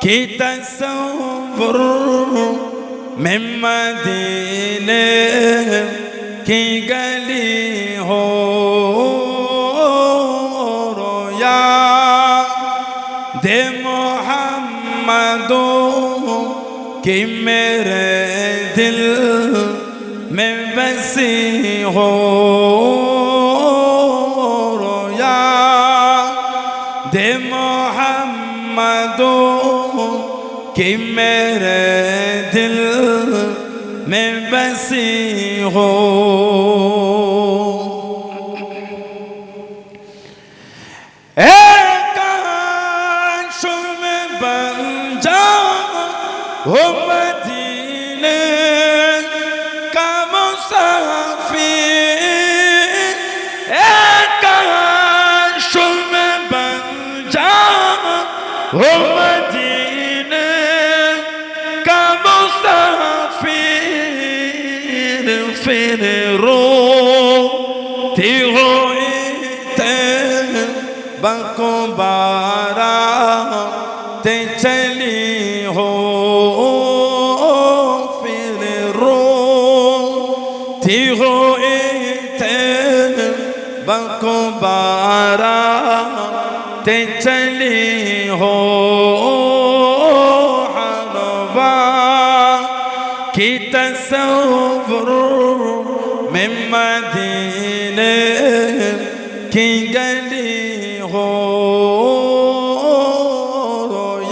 کی تصور میں مدینے کی گلی ہو رویا دے محمدوں کی میرے دل میں بسی ہو कि मेरे दिल में बसी हो काश में बन जाओ मदीने من مدينة كي قلي غور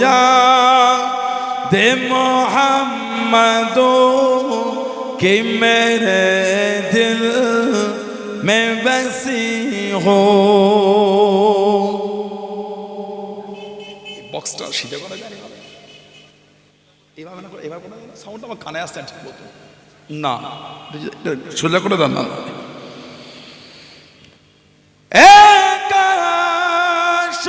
يا دي محمد كي میرے دل میں بسی ہو বক্সটা সিধা করা যায় এভাবে না এভাবে সাউন্ড আমার কানে আসতে ঠিক মতো না। সোজা করে দেন না। काश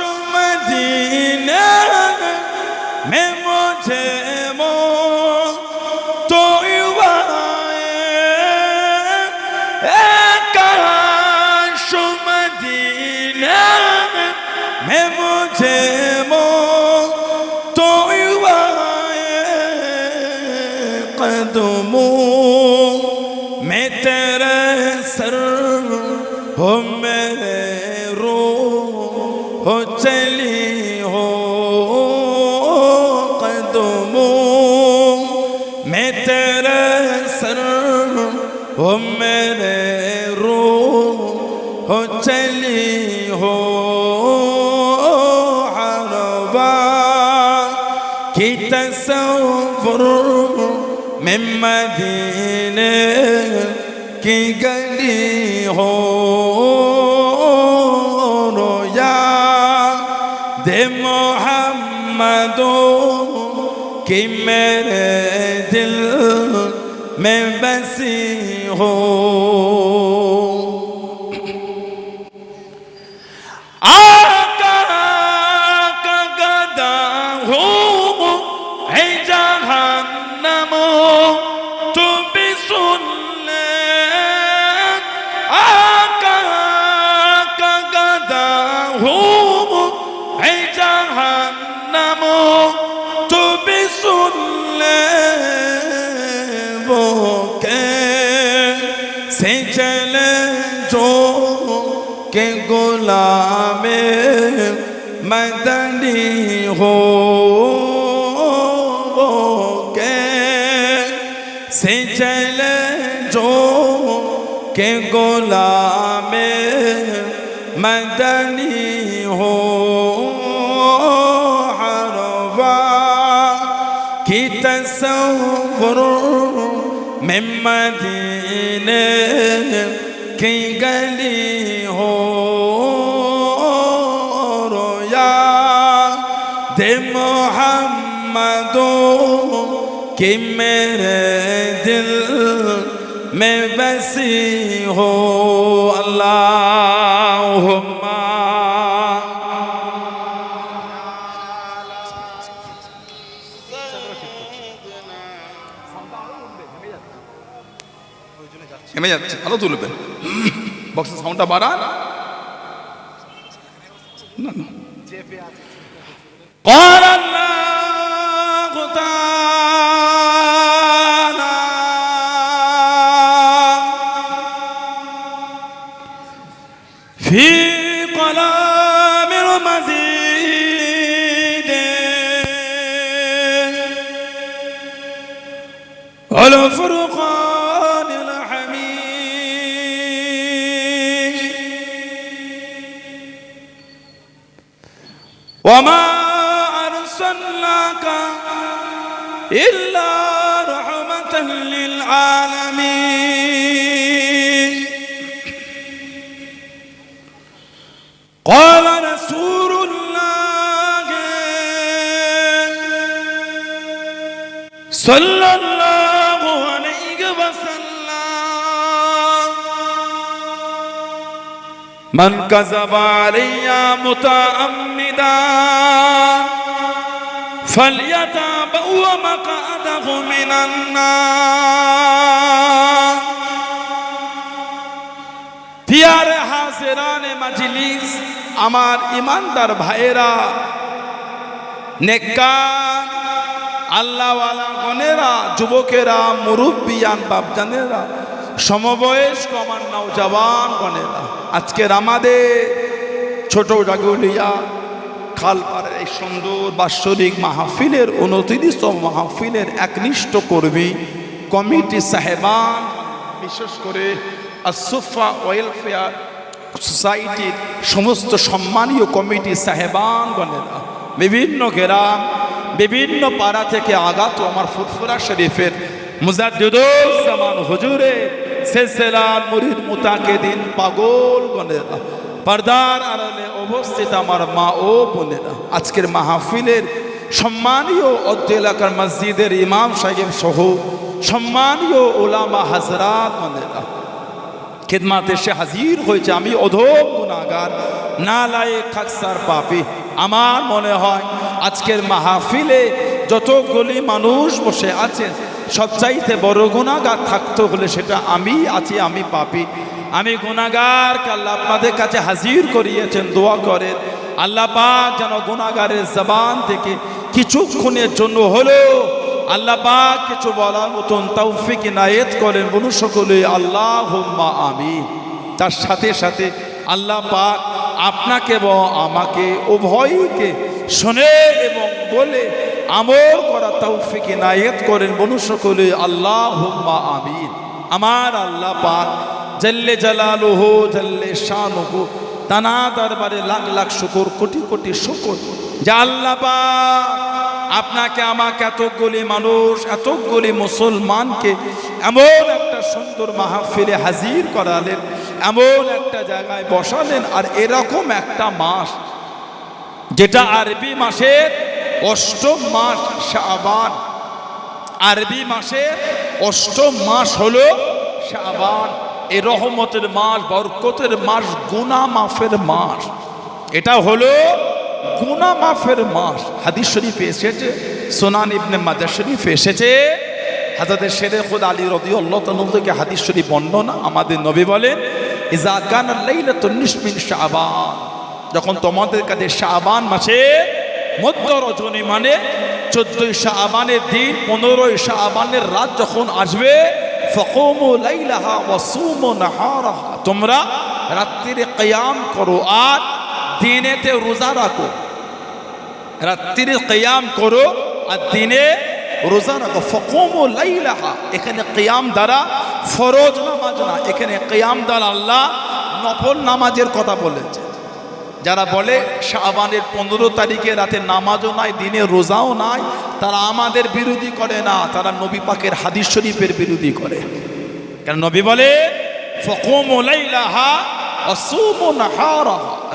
मदीने की गली हो रोया दे मोहम्मदों कि मेरे दिल में बसी हो मदनी हो वो कैसे चले जो के गुलामे मदनी हो हरवा की तस्वुर में मदीने की गली کہ میرے دل میں بسی ہو اللہ থেমে যাচ্ছে আলো তুলবেন বক্সের সাউন্ডটা বাড়ান না না قال الله للعالمين قال رسول الله صلى الله عليه وسلم من كذب علي متعمدا فليتبوأ مقعده من النار পিয়ারে হাজেরানে মাজলিস আমার ইমানদার ভাইয়েরা নেককার আল্লাহওয়ালা গনেরা যুবকেরা মুরব্বিয়ান বাপজানেরা সমবয়স্ক আমার নৌজওয়ান গনেরা আজকের আমাদের ছোট জাগুলিয়া খালপাড়ের এই সুন্দর বাৎসরিক মাহফিলের উনত্রিশতম মাহফিলের একনিষ্ঠ কর্মী কমিটি সাহেবান, বিশেষ করে আসুফা ওয়েলফেয়ার সোসাইটির সমস্ত সম্মানীয় কমিটি সাহেবান সাহেবানগণেরা বিভিন্ন গ্রাম, বিভিন্ন পাড়া থেকে আগত আমার ফুরফুরা শরীফের মুজাদ্দুজ্জামান হুজুরে সেলসেলার মুরিদ মুতাকে দিন পাগল গণেরা পর্দার আড়ালে অবস্থিত আমার মা ও বোনেরা। আজকের মাহফিলের সম্মানীয় অদ্য এলাকার মসজিদের ইমাম সাহেব সহ সম্মানীয় ওলামা হাজরাত গণেরা খেদমাতে সে হাজির হয়েছে। আমি অধম গুণাগার না লায়ে খাকসার পাপি। আমার মনে হয় আজকের মাহফিলে যতগুলি মানুষ বসে আছেন, সবচাইতে বড় গুণাগার থাকতে হলে সেটা আমি আছি, আমি পাপি। আমি গুণাগার আল্লাহ আপনাদের কাছে হাজির করিয়েছেন, দোয়া করেন। আল্লাহ পাক যেন গুণাগারের জবান থেকে কিছুক্ষণের জন্য হলেও আল্লাহ পাক কিছু বলার মতন তৌফিক নায়েত করেন। বলুন সকলে আল্লাহ আমি তার সাথে সাথে আল্লাহ পাক আপনাকে এবং আমাকে, উভয়কে শোনে এবং বলে আমল করা তৌফিক নায়েত করেন। বলুন সকলে আল্লাহ আমিন। আমার আল্লাহ পাক জল্লে জালালুহু, জল্লে শানুহু, তানা দরবারে লাখ লাখ শুকর, কোটি কোটি শুকর। যা আল্লাহ পাক আপনাকে, আমাকে এতগুলি মানুষ এতগুলি মুসলমানকে এমন একটা সুন্দর মাহফিলে হাজির করালেন, এমন একটা জায়গায় বসালেন, আর এরকম একটা মাস যেটা আরবি মাসের অষ্টম মাস শাবান। আরবি মাসের অষ্টম মাস হলো শাবান। এ রহমতের মাস, বরকতের মাস গুনা মাফের মাস। এটা হলো গুনা মাফের মাস। হাদিস শরীফে এসেছে, সোনান ইবনে মাজার শরীফ এসেছে। হাজরতের শেরে খুদ আলী রদি আল্লাহ থেকে হাদিস শরীফ বর্ণনা আমাদের নবী বলেন ইজা কান লাইলাতুন শাবান। যখন তোমাদের কাছে শাবান মাসে মধ্য রজনী মানে চোদ্দই শাবানের দিন, পনেরোই শাবানের রাত যখন আসবে তোমরা রাত্রিরে কিয়াম করো আর দিনেতে রোজা রাখো। রাত্রিরে কিয়াম করো আর দিনে রোজা রাখো। ফকমু লাইলাহা, এখানে কিয়াম দ্বারা ফরজ নামাজ না, এখানে কিয়াম দ্বারা আল্লাহ নফল নামাজের কথা বলেছে। যারা বলে শাবানের পনেরো তারিখে রাতে নামাজও নাই, দিনে রোজাও নাই, তারা আমাদের বিরোধী করে না, তারা নবী পাকের হাদিস শরীফের বিরোধী করে। কেন নবী বলে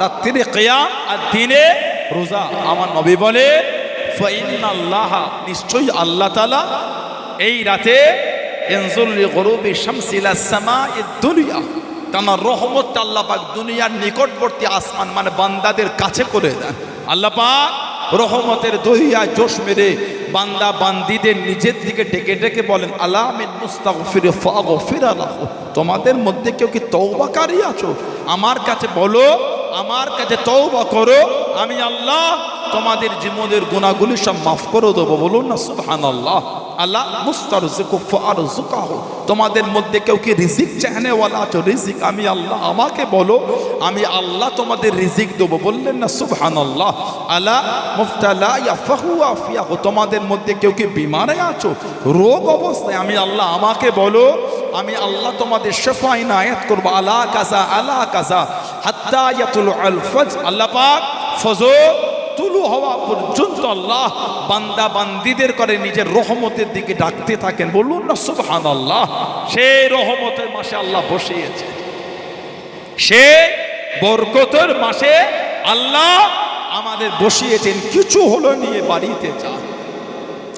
রাত্রিরে কিয়াম আর দিনে রোজা। আমার নবী বলে নিশ্চয়ই আল্লাহ তাআলা এই রাতে এনজুল গরুবি শামসিলা সামা দুনিয়া। তার রহমত আল্লাহ পাক দুনিয়ার নিকটবর্তী আসমান মানে বান্দাদের কাছে করে দেন। আল্লাহ পাক রহমতের দহিয়া জোশ মেরে বান্দা বান্দিদের নিজের দিকে ডেকে ডেকে বলেন আলামিন মুস্তাগফির ফাগফির আলাহু তোমাদের মধ্যে কেউ কি তওবাকারী আছো? আমার কাছে বলো, আমার কাছে তৌবা করো, আমি আল্লাহ তোমাদের জীবনের গুণাগুলি সব মাফ করে দেবো, বলুন না সুবহান আল্লাহ আল্লাহ মুস্তার আর তোমাদের মধ্যে কেউ কি রিজিক চাহনেওয়ালা আছো রিজিক আমি আল্লাহ, আমাকে বলো, আমি আল্লাহ তোমাদের রিজিক দেবো, বললেন না সুবহান আল্লাহ আল্লাহ মুফতালা তোমাদের মধ্যে কেউ কি বিমারে আছো? রোগ অবস্থায় আমি আল্লাহ, আমাকে বলো, আমি আল্লাহ তোমাদের শেফাই নায়াত করব, আলা কাজা আলা কাজা হাত্তা আল্লাহ পাক ফজর তুলু হওয়া পর্যন্ত আল্লাহ বান্দা বান্দিদের করে নিজের রহমতের দিকে ডাকতে থাকেন। বলুন না সুবহান আল্লাহ সেই রহমতের মাসে আল্লাহ বসিয়েছে। সে বরকতের মাসে আল্লাহ আমাদের বসিয়েছেন। কিছু হলো নিয়ে বাড়িতে যান।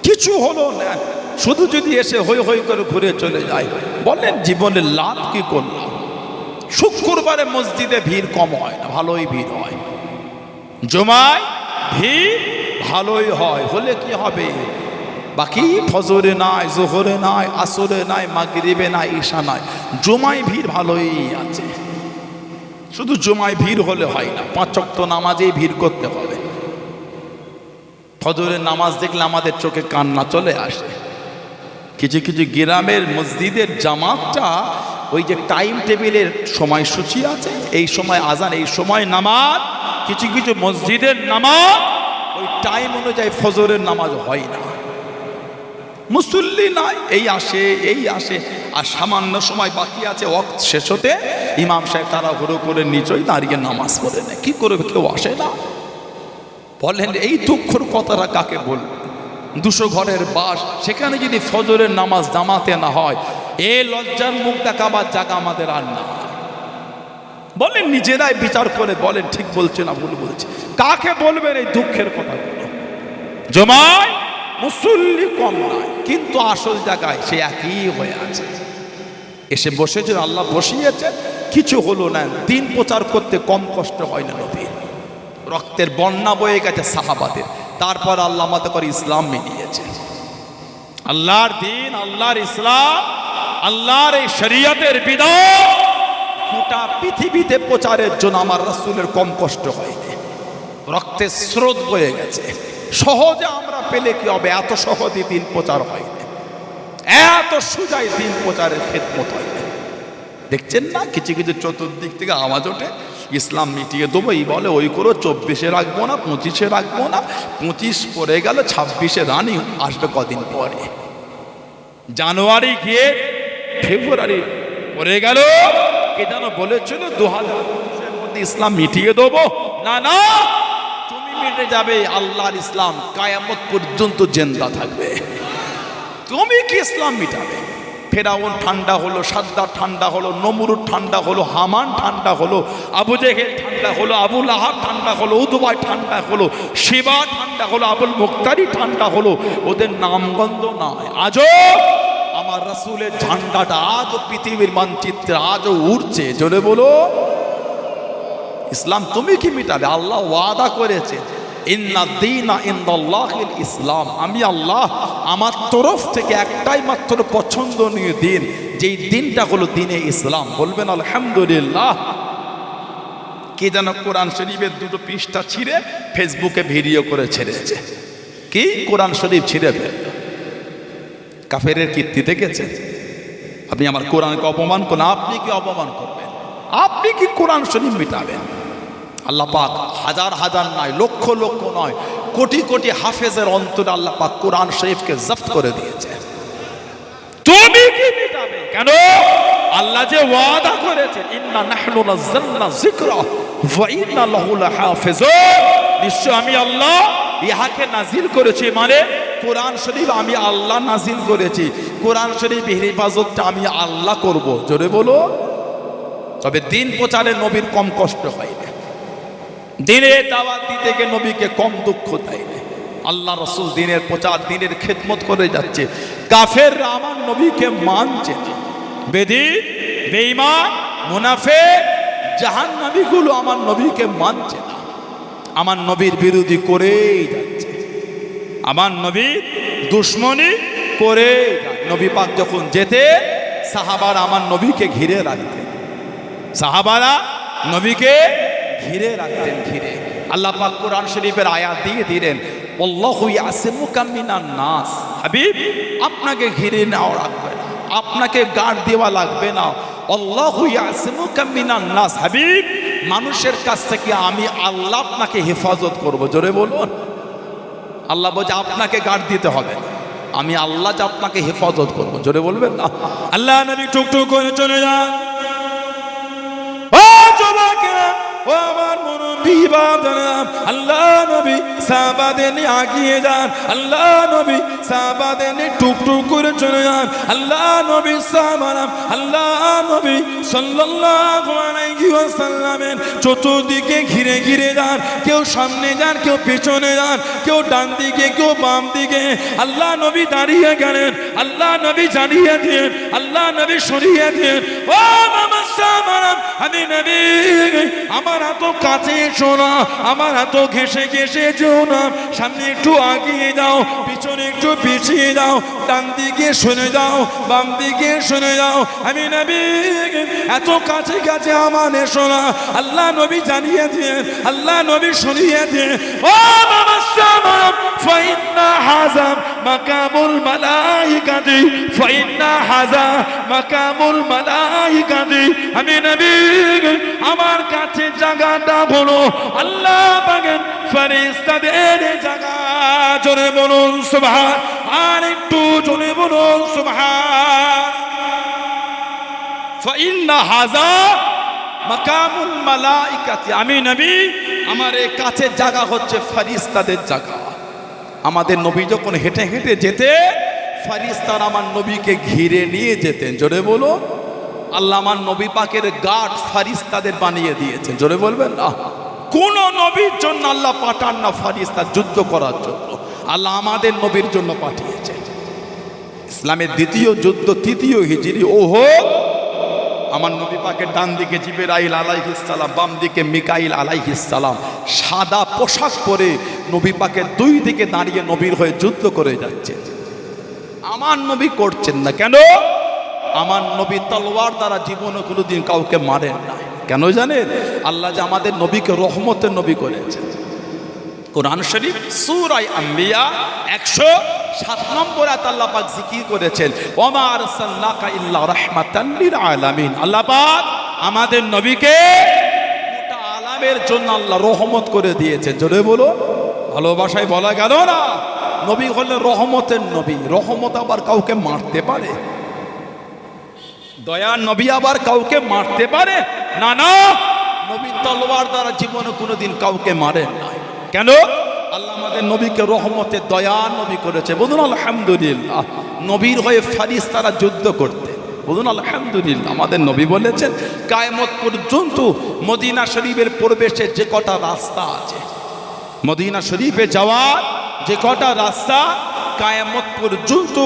কিছু হলো না। শুধু যদি এসে হই হই করে ঘুরে চলে যায়। বলেন, জীবনে লাভ কি করলাম? শুক্রবারে মসজিদে ভিড় কম হয় না, ভালোই ভিড় হয়। জমায় ভিড় ভালোই হয়, হলে কি হবে? বাকি ফজরে নাই, জোহরে নাই, আসরে নাই, মাগরিবে নাই, ঈশা নাই, জমায় ভিড় ভালোই আছে। শুধু জমায় ভিড় হলে হয় না পাঁচক্ত নামাজেই ভিড় করতে হবে। ফজরের নামাজ দেখলে আমাদের চোখে কান্না চলে আসে। কিছু কিছু গ্রামের মসজিদের জামাতটা ওই যে টাইম টেবিলের সময়সূচি আছে, এই সময় আজান, এই সময় নামাজ, কিছু কিছু মসজিদের নামাজ, ওই টাইম অনুযায়ী ফজরের নামাজ হয় না। মুসল্লি নাই, এই আসে এই আসে, আর সামান্য সময় বাকি আছে, ওয়াক্ত শেষ হতে ইমাম সাহেব তারা ঘুরো করে নিচই দাঁড়িয়ে নামাজ পড়ে নেয়। কি করবে কেউ আসে না? বলেন, এই দুঃখর কথাটা কাকে বলবে? দুশো ঘরের বাস, সেখানে যদি ফজরের নামাজ জামাতে না হয় এ লজ্জার মুখ দেখাবার জায়গা আমাদের আর না। বলেন নিজেরাই বিচার করে বলেন, ঠিক বলছে না ভুল বলছে। কাকে বলবেন এই দুঃখের কথাগুলো? জমায় মুসল্লি কম নয়, কিন্তু আসল জায়গায় সে একই হয়ে আছে। এসে বসেছে, আল্লাহ বসিয়েছে কিছু হলো না। দিন প্রচার করতে কম কষ্ট হয় না নবীর রক্তের বন্যা বয়ে গেছে সাহাবাদের। তারপর আল্লাহ আমাদের করে ইসলাম মিলিয়েছে। আল্লাহর দিন, আল্লাহর ইসলাম আল্লাহর এই শরীয়তের বিধান। গোটা পৃথিবীতে প্রচারের জন্য আমার রাসূলের কম কষ্ট হয়নি। রক্তের স্রোত বয়ে গেছে। সহজে আমরা পেলে কি হবে? এত সহজে দিন প্রচার হয়নি। এত সুজাই দিন প্রচারের খেদমত হয়নি। দেখছেন না? কিছু কিছু চতুর্দিক থেকে আওয়াজ ওঠে। ইসলাম মিটিয়ে দেবো, এই বলে, ওই করো, চব্বিশে রাখব না, পঁচিশে রাখব না। পঁচিশ পরে গেল, ছাব্বিশে রানি আসবে কদিন পরে। জানুয়ারি গিয়ে ফেব্রুয়ারি পরে গেল। কে যেন বলেছিল, দু হাজার মধ্যে ইসলাম মিটিয়ে দেবো। না না, তুমি মিটে যাবে, আল্লাহর ইসলাম কায়ামত পর্যন্ত জেন্দা থাকবে। তুমি কি ইসলাম মিটাবে? ফেরাউন ঠান্ডা হলো, সাদ্দার ঠান্ডা হলো, নমরুদ ঠান্ডা হলো, হামান ঠান্ডা হলো, আবু জেহেল ঠান্ডা হলো আবুল আহাব ঠান্ডা হলো, উদুবাই ঠান্ডা হলো, শিবা ঠান্ডা হলো, আবুল মুক্তারি ঠান্ডা হলো। ওদের নামগন্ধ নয় আজও আমার রাসূলের ঝান্ডাটা আজও পৃথিবীর মানচিত্রে আজও উড়ছে। জোরে বলো। ইসলাম, তুমি কি মিটাবে? আল্লাহ ওয়াদা করেছে ইসলাম। আমি আল্লাহ আমার তরফ থেকে একটাই মাত্র পছন্দনীয় দিন, যেই দিনটা হলো দিনে ইসলাম। বলবেন, আলহামদুলিল্লাহ। কে যেন কোরআন শরীফের দুটো পৃষ্ঠা ছিঁড়ে ফেসবুকে ভিডিও করে ছেড়েছে। কি? কোরআন শরীফ ছিঁড়ে ফেলল কাফেরের কীর্তি দেখেছেন? আপনি আমার কোরআনকে অপমান করেন, আপনি কি অপমান করবেন? আপনি কি কোরআন শরীফ মিটাবেন? আল্লাহ পাক হাজার হাজার নয়, লক্ষ লক্ষ নয়, কোটি কোটি হাফেজের অন্তরে আল্লাহ পাক কোরআন শরীফকে জব্দ করে দিয়েছে। তুমি কি মিটাবে? কেন? আল্লাহ যে ওয়াদা করেছেন, ইন্না নাহনু যিকরা ওয়া ইন্না লাহু লাহাফিজুন। নিশ্চয় আমি আল্লাহ ইহাকে নাজিল করেছি মানে কোরআন শরীফ আমি আল্লাহ নাজিল করেছি। কোরআন শরীফ হেফাজতটা আমি আল্লাহ করব। জোরে বলো। তবে দিন প্রচারে নবীর কম কষ্ট হয় না। দিনের দাওয়াত দিতে গিয়ে নবীকে কম দুঃখ দেয় না। আল্লাহ রসুল দিনের প্রচার, দিনের খেদমত করে যাচ্ছে। কাফের আমার নবীকে মানছে বেদি, বেঈমান মুনাফে জাহান নবীগুলো আমার নবীকে মানছে না। আমার নবীর বিরোধী করেই যাচ্ছে। আমার নবী দুশ্মনী করে। নবী পাক যখন যেতে, সাহাবার আমার নবীকে ঘিরে রাখতেন। সাহাবারা নবীকে ঘিরে রাখতেন, ঘিরে। আল্লাহ পাক কোরআন শরীফের আয়াত দিয়ে দিলেন নাস। হাবিব, আপনাকে ঘিরে নেওয়া লাগবে না, আপনাকে গার্ড দেওয়া লাগবে না। নাস। হাবিব, মানুষের কাছ থেকে আমি আল্লাহ আপনাকে হেফাজত করব, জোরে বলুন। আল্লাহ বলছে, আপনাকে গার্ড দিতে হবে। আমি আল্লাহ যে আপনাকে হেফাজত করব। জোরে বলবেন না? আল্লাহ নবী টুকটুক করে চলে যান। ও আমার আল্লাহ নবী আগিয়ে যান, আল্লাহ নবী টুকটুক করে চলে যান, আল্লাহ নবী আল্লাহ নবী সাল্লাল্লাহু আলাইহি ওয়াসাল্লামের চতুর্দিকে ঘিরে ঘিরে যান, কেউ সামনে যান, কেউ পেছনে যান, কেউ ডান দিকে, কেউ বাম দিকে। আল্লাহ নবী দাঁড়িয়ে গেলেন, আল্লাহ নবী জানিয়ে দিন আল্লাহ নবী সরিয়ে দিন ও মামা আমার এত কাছে এসো না, আমার এত ঘেসে ঘেসে যেও না, সামনে একটু আগিয়ে যাও, পিছনে একটু পিছিয়ে যাও ডান দিকে শুনে যাও বাম দিকে শুনে যাও। আমি নবী, এত কাছে কাছে আমার এসো না। আল্লাহ নবী জানিয়ে দিন আল্লাহ নবী সরিয়ে দিন ও সামারাম ফাইন্না মাকামুল মালাইকাতি, ফাইন্না হাজা মাকামুল মালাইকাতি। আমি নবী, আমার কাছে জায়গাটা বলো, আল্লাহ ফেরেশতাদের জায়গা, জোরে বলুন সুবহান, আর একটু জোরে বলুন সুবহান। হাজা মাকামুল মালাইকাতি, আমি নবী, আমার এই কাছের জায়গা হচ্ছে ফারিস্তাদের জায়গা। আমাদের নবী যখন হেঁটে হেঁটে যেতে ফারিস্তার আমার নবীকে ঘিরে নিয়ে যেতেন। জোরে বলো আল্লাহ আমার নবী পাকের গার্ড ফারিস্তাদের বানিয়ে দিয়েছেন। জোরে বলবেন না কোন নবীর জন্য আল্লাহ পাঠান না ফারিস্তা যুদ্ধ করার জন্য। আল্লাহ আমাদের নবীর জন্য পাঠিয়েছেন ইসলামের দ্বিতীয় যুদ্ধ, তৃতীয় হিজিরি, ওহো! আমার নবী পাকের ডান দিকে জিবেরাইল আলাইহিসালাম বাম দিকে মিকাইল আলাইহিসালাম সাদা পোশাক পরে নবী পাকের দুই দিকে দাঁড়িয়ে নবীর হয়ে যুদ্ধ করে যাচ্ছে। আমার নবী করছেন না কেন? আমার নবী তলোয়ার দ্বারা জীবনে কোনোদিন কাউকে মারেন না কেন জানেন? আল্লাহ যে আমাদের নবীকে রহমতের নবী করেছেন। কোরআন শরীফ সুরাই আম্বিয়া একশো সাত নম্বর আল্লাহ পাক জিকির করেছেন ওমার আরসালনাকা ইল্লা রাহমাতাল লিল আলামিন। আল্লাহ পাক আমাদের নবীকে গোটা আলামের জন্য আল্লাহ রহমত করে দিয়েছে জোরে বলো ভালোবাসায় বলা গেল না? নবী হলেন রহমতের নবী। রহমত আবার কাউকে মারতে পারে? দয়ার নবী আবার কাউকে মারতে পারে? না না। নবী তলোয়ার দ্বারা জীবনে কোনোদিন কাউকে মারে না কেন? আল্লাহ আমাদের নবীকে রহমতে দয়ার নবী করেছে। বলুন আলহামদুলিল্লাহ। নবীর হয়ে ফারিস তারা যুদ্ধ করতে। বলুন আলহামদুলিল্লাহ। আমাদের নবী বলেছেন কায়মত পর্যন্ত মদিনা শরীফের প্রবেশে যে কটা রাস্তা আছে মদিনা শরীফে যাওয়ার যে কটা রাস্তা কায়ামত পর্যন্ত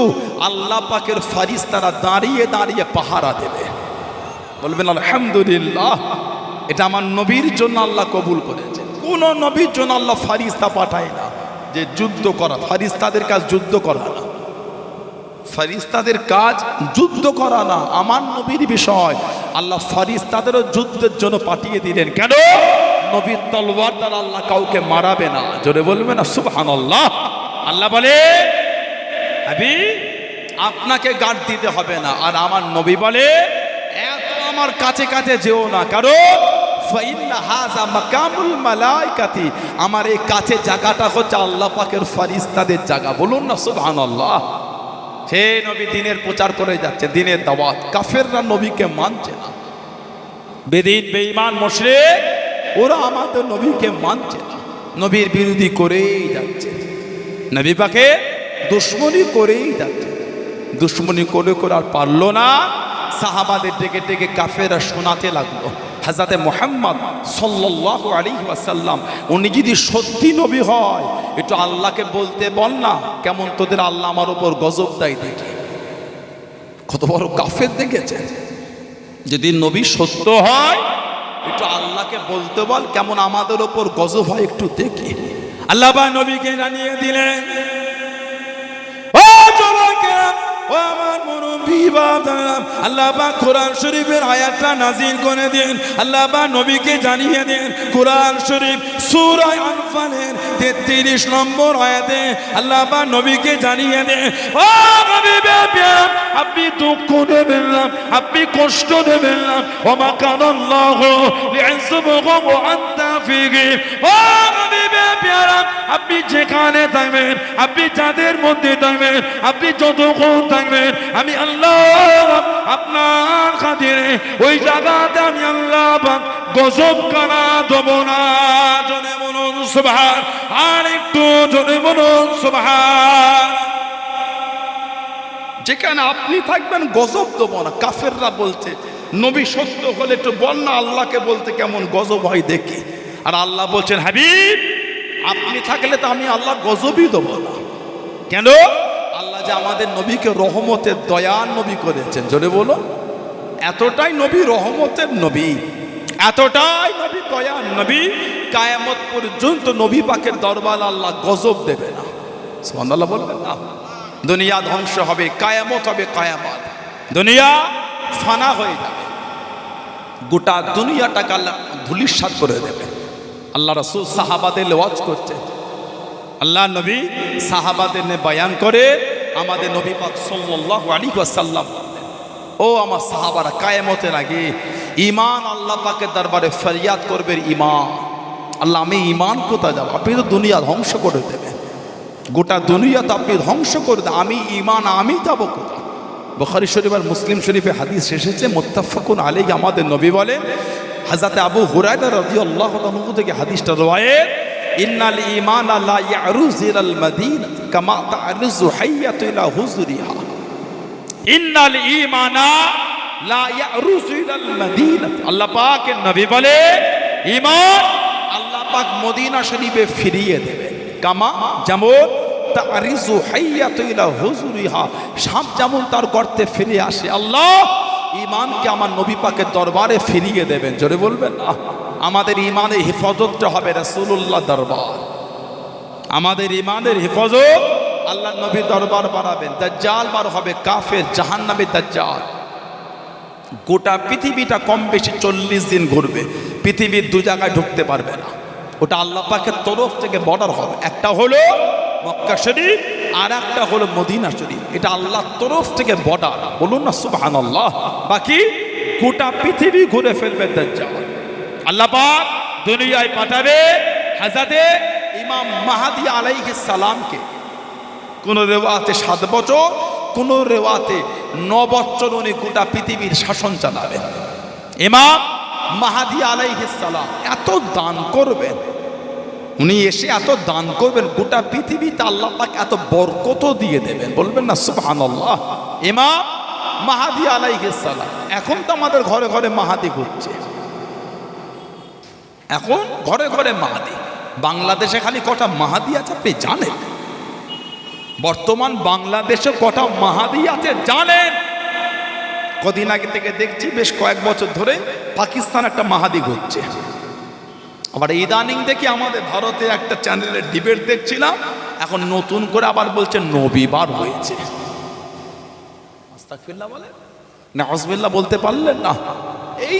আল্লাহ পাকের ফারিস তারা দাঁড়িয়ে দাঁড়িয়ে পাহারা দেবে। বলবেন, আলহামদুলিল্লাহ, এটা আমার নবীর জন্য আল্লাহ কবুল করেছে। কোন নবীর জন্য আল্লাহ ফারিস্তা পাঠায় না যে যুদ্ধ করা, ফারিস্তাদের কাজ যুদ্ধ করা না। ফারিস্তাদের কাজ যুদ্ধ করা না, আমার নবীর বিষয়। আল্লাহ ফারিস্তাদেরও যুদ্ধের জন্য পাঠিয়ে দিলেন। কেন? নবীর তলওয়ার দ্বারা আল্লাহ কাউকে মারাবে না। জোরে বলবে না সুবহানাল্লাহ। আল্লাহ আল্লাহ বলে আপনাকে গার্ড দিতে হবে না। আর আমার নবী বলে এত আমার কাছে কাছে যেও না। কারণ আমার এই কাছে জায়গাটা হচ্ছে আল্লাহ পাকের ফারিস্তাদের জায়গা। বলুন না, সুবহানাল্লাহ। সে নবী, দিনের প্রচার করে যাচ্ছে, দিনের দাওয়াত। কাফেররা নবীকে মানছে না। বেদিন, বেঈমান, মুশরিক, ওরা আমাদের নবীকে মানছে না। নবীর বিরোধী করেই যাচ্ছে। নবী পাকে দুশ্মনী করেই যাচ্ছে। দুশ্মনী করে করে আর পারল না। সাহাবাদের ডেকে ডেকে কাফেরা শোনাতে লাগল। হাজাতে মোহাম্মদ সাল্লাহ আলী ওয়াসাল্লাম, উনি যদি সত্যি নবী হয়, একটু আল্লাহকে বলতে বল না, কেমন তোদের আল্লাহ আমার উপর গজব দেয় দেখে। কত বড় কাফের দেখেছে যদি নবী সত্য হয়, একটু আল্লাহকে বলতে বল, কেমন আমাদের ওপর গজব হয় একটু দেখি। আল্লাহ নবীকে জানিয়ে দিলেন, ও আমার বাবারা আল্লাহ কোরআন শরীফের আয়াতটা নাজিল করে দেন। আল্লাহ পাক নবীকে জানিয়ে দেন। কোরআন শরীফ সুরায় তেত্রিশ নম্বর আয়াতে বা নবীকে জানিয়ে দে ও আপনি দুঃখ দেবেন না, আপনি কষ্ট দেবেন না। ও আনতা ফিহি ও আপনি যেখানে থাকবেন, আপনি যাদের মধ্যে থাকবেন, আপনি যতক্ষণ থাকবেন, আমি আল্লাহ আপনার খাতিরে ওই জায়গাতে আমি আল্লাহ পাক গজব কানা দেব না? জনে বলুন, সুবহান। আর একটু জনে বলুন, সুবহান। যেখানে আপনি থাকবেন, গজব দেবো না। কাফেররা বলছে, নবী সত্য হলে একটু বল না, আল্লাহকে বলতে কেমন গজব হয় দেখি। আর আল্লাহ বলছেন, হাবিব, আপনি থাকলে তো আমি আল্লাহ গজবই দেবো না। কেন? আল্লাহ যে আমাদের নবীকে রহমতের দয়ার নবী করেছেন। জোরে বলো। এতটাই নবী রহমতের নবী, এতটাই নবী দয়ার নবী, কায়ামত পর্যন্ত নবী পাকের দরবার আল্লাহ গজব দেবে না। সুবহানাল্লাহ বলবেন না। দুনিয়া ধ্বংস হবে, কায়ামত হবে কায়ামত। দুনিয়া ফানা হয়ে যাবে। গোটা দুনিয়াটাকে আল্লাহ ধুলিস্বাদ করে দেবে। আল্লাহ রসুল সাহাবাদের ওয়াজ করছে। আল্লাহ নবী সাহাবাদের বয়ান করে আমাদের নবী পাক সাল্লাল্লাহু আলাইহি ওয়াসাল্লাম ও আমার সাহাবারা, কায়ামতের আগে ইমান আল্লাহ পাকের দরবারে ফরিয়াদ করবে ইমান আল্লাহ, আমি ইমান কোথায় যাব? আপনি তো দুনিয়া ধ্বংস করে দেবেন। গোটা দুনিয়া তো আপনি ধ্বংস করে দেন আমি ঈমান, আমি যাব কোথায়? বুখারী শরীফ আর মুসলিম শরীফে হাদিস এসেছে, মুত্তাফাকুন আলাইহি আমাদের নবী বলে হাজরতে আবু হুরায়রা রাদিয়াল্লাহু তাআলা থেকে হাদিসটা রওয়ায়েত, ইন্নাল ঈমান লা ইয়ারুজ ইলাল মাদিনা কামা তা'রুজু হাইয়াতু ইলা হুজুরিহা। ইন্নাল ঈমানা লা ইয়ারুজু ইলাল মাদিনা। আল্লাহ পাকের নবী বলে, ঈমান আল্লাহ পাক মদিনা শরীফে ফিরিয়ে দেবে। কামা যেমন তা'রিজু হাইয়াতু ইলা হুজুরিহা, সাপ যেমন তার গর্তে ফিরে আসে আল্লাহ ইমানকে আমার নবী পাকের দরবারে ফিরিয়ে দেবেন। জোরে বলবেন না? আমাদের ইমানের হেফাজতটা হবে রাসূলুল্লাহ দরবার। আমাদের ইমানের হেফাজত আল্লাহ নবী দরবার বাড়াবেন দাজ্জাল বার হবে কাফের জাহান্নামে দাজ্জাল। গোটা পৃথিবীটা কম বেশি চল্লিশ দিন ঘুরবে। পৃথিবীর দু জায়গায় ঢুকতে পারবে না। ওটা আল্লাহ পাকের তরফ থেকে বর্ডার হবে। একটা হলো মক্কা শরীফ আর একটা হলো মদিনা শরীফ। এটা আল্লাহর তরফ থেকে বর্ডার। বলুন না সুবহান আল্লাহ বাকি গোটা পৃথিবী ঘুরে ফেলবে দাজ্জাল। আল্লাহ পাক দুনিয়ায় পাঠাবে হাজাতে ইমাম মাহাদি আলাইহিস সালামকে। কোন রেওয়াতে সাত বছর, কোন রেওয়াতে ন বছর উনি গোটা পৃথিবীর শাসন চালাবেন। ইমাম মাহাদি আলাইহিস সালাম এত দান করবেন উনি এসে এত দান করবেন, গোটা পৃথিবীতে আল্লাহ পাক এত বরকত দিয়ে দেবেন। বলবেন না, সুবহানাল্লাহ। ইমাম মাহাদি আলাইহিস সালাম। এখন তো আমাদের ঘরে ঘরে মাহাদি ঘুরছে। এখন ঘরে ঘরে মাহাদি। বাংলাদেশে খালি কটা মাহাদি আছে, আপনি জানেন? বর্তমান বাংলাদেশে কটা মাহাদি আছে, জানেন? কদিন আগে থেকে দেখছি, বেশ কয়েক বছর ধরে পাকিস্তান একটা মাহাদি ঘুরছে। আবার ইদানিং দেখি আমাদের ভারতে একটা চ্যানেলের ডিবেট দেখছিলাম, এখন নতুন করে আবার বলছে নবীবার হয়েছে। না হসবিল্লা বলতে পারলেন না। এই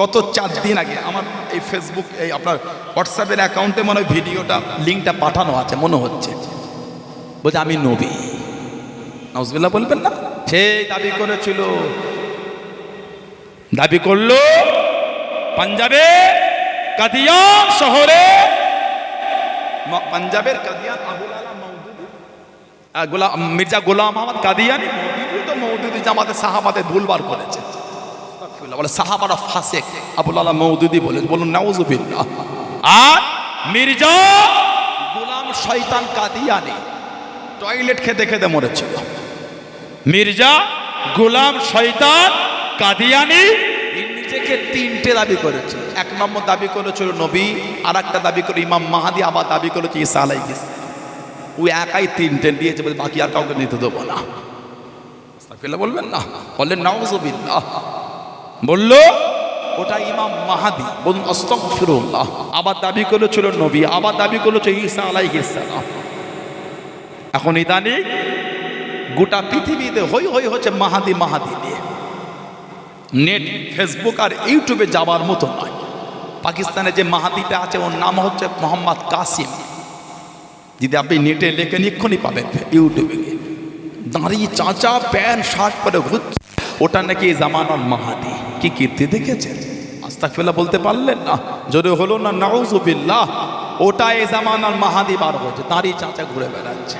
গত চার দিন আগে আমার এই ফেসবুক এই আপনার হোয়াটসঅ্যাপের অ্যাকাউন্টে মনে ভিডিওটা, লিঙ্কটা পাঠানো আছে, মনে হচ্ছে। বলছে, আমি নবী। নজবিল্লা বলবেন না? সেই দাবি করেছিল। দাবি করল, পাঞ্জাবে কাদিয়ান শহরে। পাঞ্জাবের কাদিয়ান আবুল আলা মৌদুদি। গোলাম মির্জা গোলাম আহমদ কাদিয়ানি তো মৌদুদি জামাতে সাহাবাতে ভুলবার করেছে। বলে সাহাবারা ফাসেক আবুল আলা মৌদুদি বলে বলুন নাউজুবিল্লাহ। আর মির্জা গোলাম শয়তান কাদিয়ানি টয়লেট খেতে খেতে মরেছিল। মির্জা গোলাম শয়তান কাদিয়ানি নিজেকে তিনটে দাবি করেছে। এক নম্বর দাবি করেছিল নবী আর একটা দাবি করে ইমাম মাহাদি, আবার দাবি করেছে ঈসা আলাইহিস ওই একাই তিনটে দিয়েছে বাকি আর কাউকে নিতে দেবো না। বলবেন না? বললেন নাউজুবিল্লাহ বলল, ওটা ইমাম মাহাদি। আস্তাগফিরুল্লাহ। আবার দাবি করেছিল নবী, আবার দাবি করেছে আলাইহিস সালাম। এখন ইদানিং গোটা পৃথিবীতে হই হই হচ্ছে মাহাদি মাহাদি নিয়ে। নেট, ফেসবুক আর ইউটিউবে যাবার মতো নয়। পাকিস্তানে যে মাহাদিটা আছে, ওর নাম হচ্ছে মোহাম্মদ কাসিম। যদি আপনি নেটে লেখে এক্ষুনি পাবেন ইউটিউবে গিয়ে। দাঁড়িয়ে চাঁচা, প্যান্ট, শার্ট পরে ঘুরছে। ওটা নাকি জামানার মাহাদি কি কীর্তি দেখেছেন? আস্তাকফিল্লা বলতে পারলেন না। যদি হলো না, নাউজুবিল্লাহ। ওটা এ জামানার মাহাদি বার হয়েছে। দাঁড়িয়ে চাঁচা ঘুরে বেড়াচ্ছে।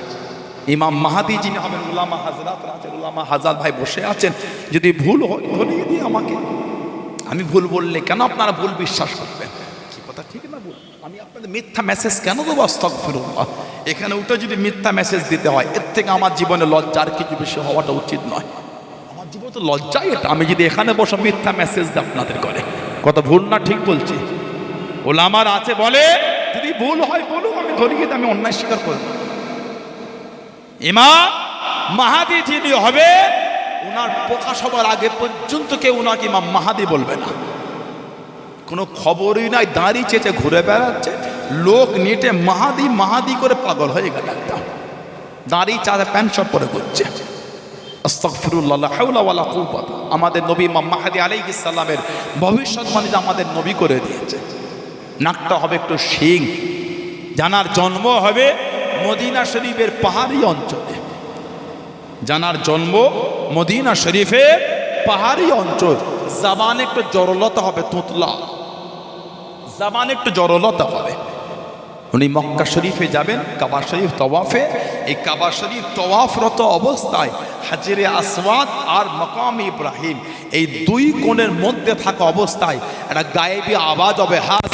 ইমাম মাহাদি যিনি হবেন উলামা হাজরাত আছেন উলামা হাজার ভাই বসে আছেন, যদি ভুল হয়, ধরিয়ে দিই আমাকে। আমি ভুল বললে কেন আপনারা ভুল বিশ্বাস করবেন? কি কথা, ঠিক না ভুল? আমি আপনাদের মিথ্যা মেসেজ কেন দেবো? আস্তক ফিরুল্লাহ এখানে উঠে যদি মিথ্যা মেসেজ দিতে হয়, এর থেকে আমার জীবনে লজ্জার কিছু বেশি হওয়াটা উচিত নয়। আমার জীবনে তো লজ্জাই এটা। আমি যদি এখানে বসে মিথ্যা মেসেজ দিই আপনাদের করে। কত ভুল না, ঠিক বলছি। ওলামার আছে বলে, যদি ভুল হয় বলুন, আমি ধরিয়ে আমি অন্যায় স্বীকার করব। ইমাম মাহাদি যিনি হবে ওনার প্রকাশ হবার আগে পর্যন্ত কেউ ওনাকে ইমাম মাহাদি বলবে না। কোনো খবরই নাই, দাঁড়িয়ে চেঁচে ঘুরে বেড়াচ্ছে। লোক নেটে মাহাদি মাহাদি করে পাগল হয়ে গেল একদম। দাঁড়িয়ে চাঁদে প্যান্ট শার্ট পরে ওয়ালা আমাদের নবী মাহাদি আলাইহিস সালামের ভবিষ্যৎবাণী যে আমাদের নবী করে দিয়েছে। নাকটা হবে একটু শিং। জানার জন্ম হবে মদিনা শরীফের পাহাড়ি অঞ্চলে। জানার জন্ম মদিনা শরীফের পাহাড়ি অঞ্চল। জাবান একটু জরলতা হবে, তুতলা। জাবান একটু জরলতা হবে। উনি মক্কা শরীফে যাবেন, কাবা শরীফ তওয়াফে। এই কাবা শরীফ তওয়াফরত অবস্থায় হাজিরে আসওয়াদ আর মকাম ইব্রাহিম এই দুই কোণের মধ্যে থাকা অবস্থায় একটা গায়েবী আওয়াজ হবে, হাজ